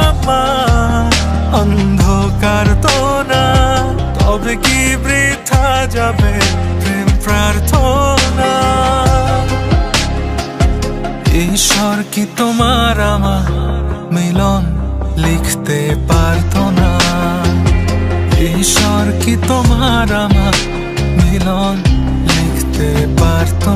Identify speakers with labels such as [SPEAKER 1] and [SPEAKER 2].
[SPEAKER 1] আমার অন্ধকার তো না, তবে কি বৃথা যাবে প্রেম প্রার্থনা? ঈশ্বর কি তোমার আমার মিলন লিখতে পারতো না? ঈশ্বর কি তোমার আমার মিলন লিখতে পারতো